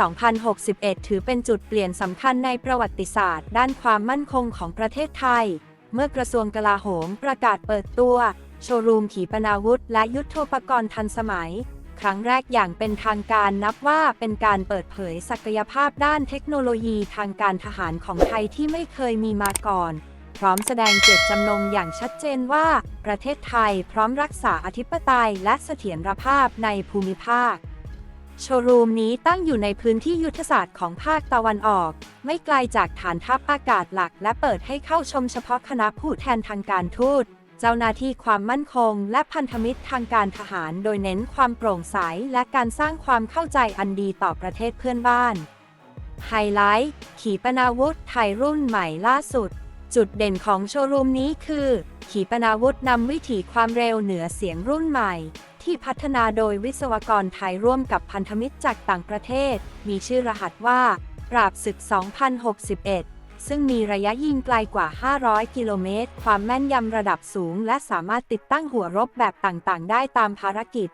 2061 ถือเป็นจุดเปลี่ยนสำคัญในประวัติศาสตร์ ด้านความมั่นคงของประเทศไทย เมื่อกระทรวงกลาโหมประกาศเปิดตัว โชว์รูมขีปนาวุธ และยุทโธปกรณ์ทันสมัย ครั้งแรกอย่างเป็นทางการนับว่าเป็นการเปิดเผยศักยภาพด้านเทคโนโลยีทางการทหารของไทยที่ไม่เคยมีมาก่อนพร้อมแสดงเจตจำนงอย่างชัดเจนว่า ประเทศไทยพร้อมรักษาอธิปไตยและเสถียรภาพในภูมิภาค โชว์รูมนี้ตั้งอยู่ในพื้นที่ยุทธศาสตร์ของภาคตะวันออก ไม่ไกลจากฐานทัพอากาศหลัก และเปิดให้เข้าชมเฉพาะคณะผู้แทนทางการทูต เจ้าหน้าที่ความมั่นคง และพันธมิตรทางการทหาร โดยเน้นความโปร่งใสและการสร้างความเข้าใจอันดีต่อประเทศเพื่อนบ้าน ไฮไลท์ ขีปนาวุธไทยรุ่นใหม่ล่าสุด จุดเด่นของโชว์รูมนี้คือ ขีปนาวุธนำวิถีความเร็วเหนือเสียงรุ่นใหม่ ที่พัฒนาโดยวิศวกรไทยร่วมกับพันธมิตรจากต่างประเทศ มีชื่อรหัสว่าปราบศึก 2061 ซึ่งมีระยะยิงไกลกว่า 500 กิโลเมตร ความแม่นยำระดับสูง และสามารถติดตั้งหัวรบแบบต่างๆ ได้ตามภารกิจ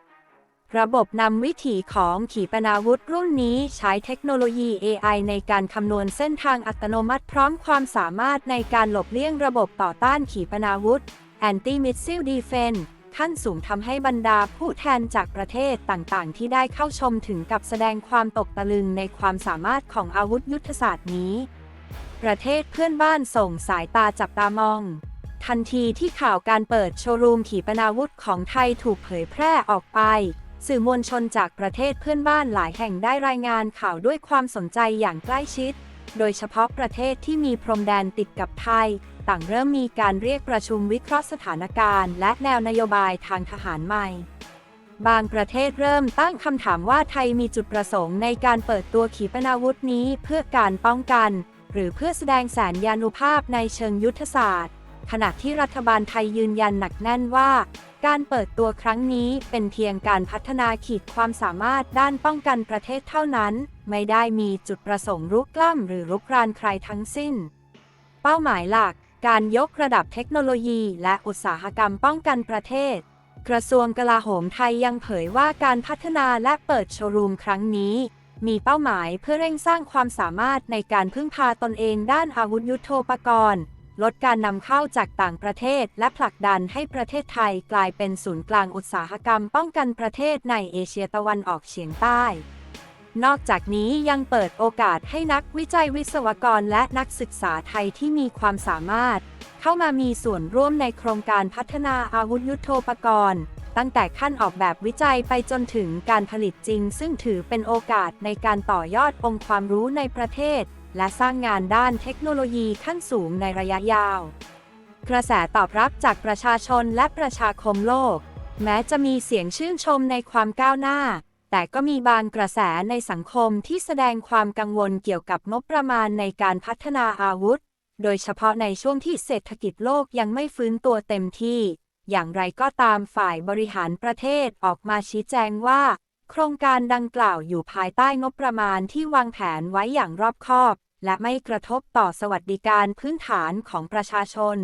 ระบบนำวิถีของขีปนาวุธรุ่นนี้ใช้เทคโนโลยี AI ในการคำนวณเส้นทางอัตโนมัติพร้อมความสามารถในการหลบเลี่ยงระบบต่อต้านขีปนาวุธ Anti-Missile Defense ขั้นสูงทำให้บรรดาผู้แทนจากประเทศต่างๆ ที่ได้เข้าชมถึงกับแสดงความตกตะลึงในความสามารถของอาวุธยุทธศาสตร์นี้ ประเทศเพื่อนบ้านส่งสายตาจับตามองทันทีที่ข่าวการเปิดโชว์รูมขีปนาวุธของไทยถูกเผยแพร่ออกไป สื่อมวลชนจากประเทศเพื่อนบ้านหลายแห่งได้รายงานข่าวด้วยความสนใจอย่างใกล้ชิด โดยเฉพาะประเทศที่มีพรมแดนติดกับไทย ต่างเริ่มมีการเรียกประชุมวิเคราะห์สถานการณ์ และแนวนโยบายทางทหารใหม่ บางประเทศเริ่มตั้งคำถามว่าไทยมีจุดประสงค์ในการเปิดตัวขีปนาวุธนี้เพื่อการป้องกัน หรือเพื่อแสดงแสนยานุภาพในเชิงยุทธศาสตร์ ขณะที่รัฐบาลไทยยืนยันหนักแน่นว่า การเปิดตัวครั้งนี้เป็นเพียงการพัฒนาขีดความสามารถด้านป้องกันประเทศเท่านั้น ไม่ได้มีจุดประสงค์รุกล้ำหรือรุกรานใครทั้งสิ้น เป้าหมายหลัก การยกระดับเทคโนโลยี และอุตสาหกรรมป้องกันประเทศ กระทรวงกลาโหมไทยยังเผยว่าการพัฒนาและเปิดโชว์รูมครั้งนี้มีเป้าหมายเพื่อเร่งสร้างความสามารถในการพึ่งพาตนเองด้านอาวุธยุโทโธปกรณ์ ลดการนำเข้าจากต่างประเทศ และผลักดันให้ประเทศไทยกลายเป็นศูนย์กลางอุตสาหกรรมป้องกันประเทศในเอเชียตะวันออกเฉียงใต้ นอกจากนี้ยังเปิดโอกาสให้นักวิจัยวิศวกรและนักศึกษาไทยที่มีความสามารถ เข้ามามีส่วนร่วมในโครงการพัฒนาอาวุธยุโทโธปกรณ์ตั้งแต่ขั้นออกแบบวิจัยไปจนถึงการผลิตจริง ซึ่งถือเป็นโอกาสในการต่อยอดองค์ความรู้ในประเทศ และสร้างงานด้านเทคโนโลยีขั้นสูงในระยะยาว กระแสตอบรับจากประชาชนและประชาคมโลก แม้จะมีเสียงชื่นชมในความก้าวหน้า แต่ก็มีบางกระแสในสังคมที่แสดงความกังวลเกี่ยวกับงบประมาณในการพัฒนาอาวุธ โดยเฉพาะในช่วงที่เศรษฐกิจโลกยังไม่ฟื้นตัวเต็มที่ อย่างไรก็ตามฝ่ายบริหารประเทศออกมาชี้แจงว่าโครงการดังกล่าวอยู่ภายใต้งบประมาณที่วางแผนไว้อย่างรอบคอบ และไม่กระทบต่อสวัสดิการพื้นฐานของประชาชน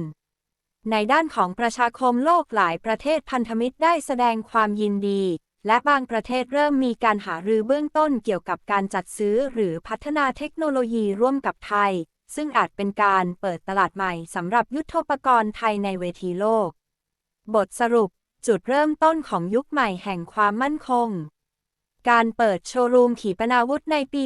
ในด้านของประชาคมโลกหลายประเทศพันธมิตรได้แสดงความยินดี และบางประเทศเริ่มมีการหารือเบื้องต้นเกี่ยวกับการจัดซื้อหรือพัฒนาเทคโนโลยีร่วมกับไทย ซึ่งอาจเป็นการเปิดตลาดใหม่สำหรับยุทธปกรณ์ไทยในเวทีโลก บทสรุป จุดเริ่มต้นของยุคใหม่แห่งความมั่นคง การเปิดโชว์รูมขีปนาวุธในปี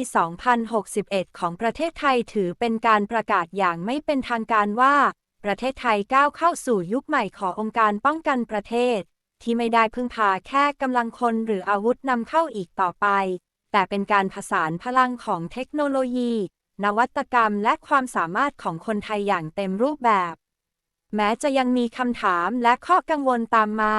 2061 ของประเทศไทยถือเป็นการประกาศอย่างไม่เป็นทางการว่า ประเทศไทยก้าวเข้าสู่ยุคใหม่ขององค์การป้องกันประเทศ ที่ไม่ได้พึ่งพาแค่กำลังคนหรืออาวุธนำเข้าอีกต่อไป แต่เป็นการผสานพลังของเทคโนโลยี นวัตกรรมและความสามารถของคนไทยอย่างเต็มรูปแบบ แม้จะยังมีคำถามและข้อกังวลตามมา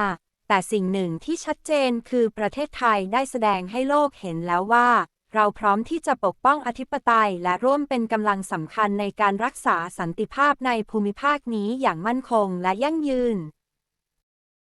แต่สิ่งหนึ่งที่ชัดเจนคือประเทศไทยได้แสดงให้โลกเห็นแล้วว่า เราพร้อมที่จะปกป้องอธิปไตยและร่วมเป็นกำลังสำคัญในการรักษาสันติภาพในภูมิภาคนี้อย่างมั่นคงและยั่งยืน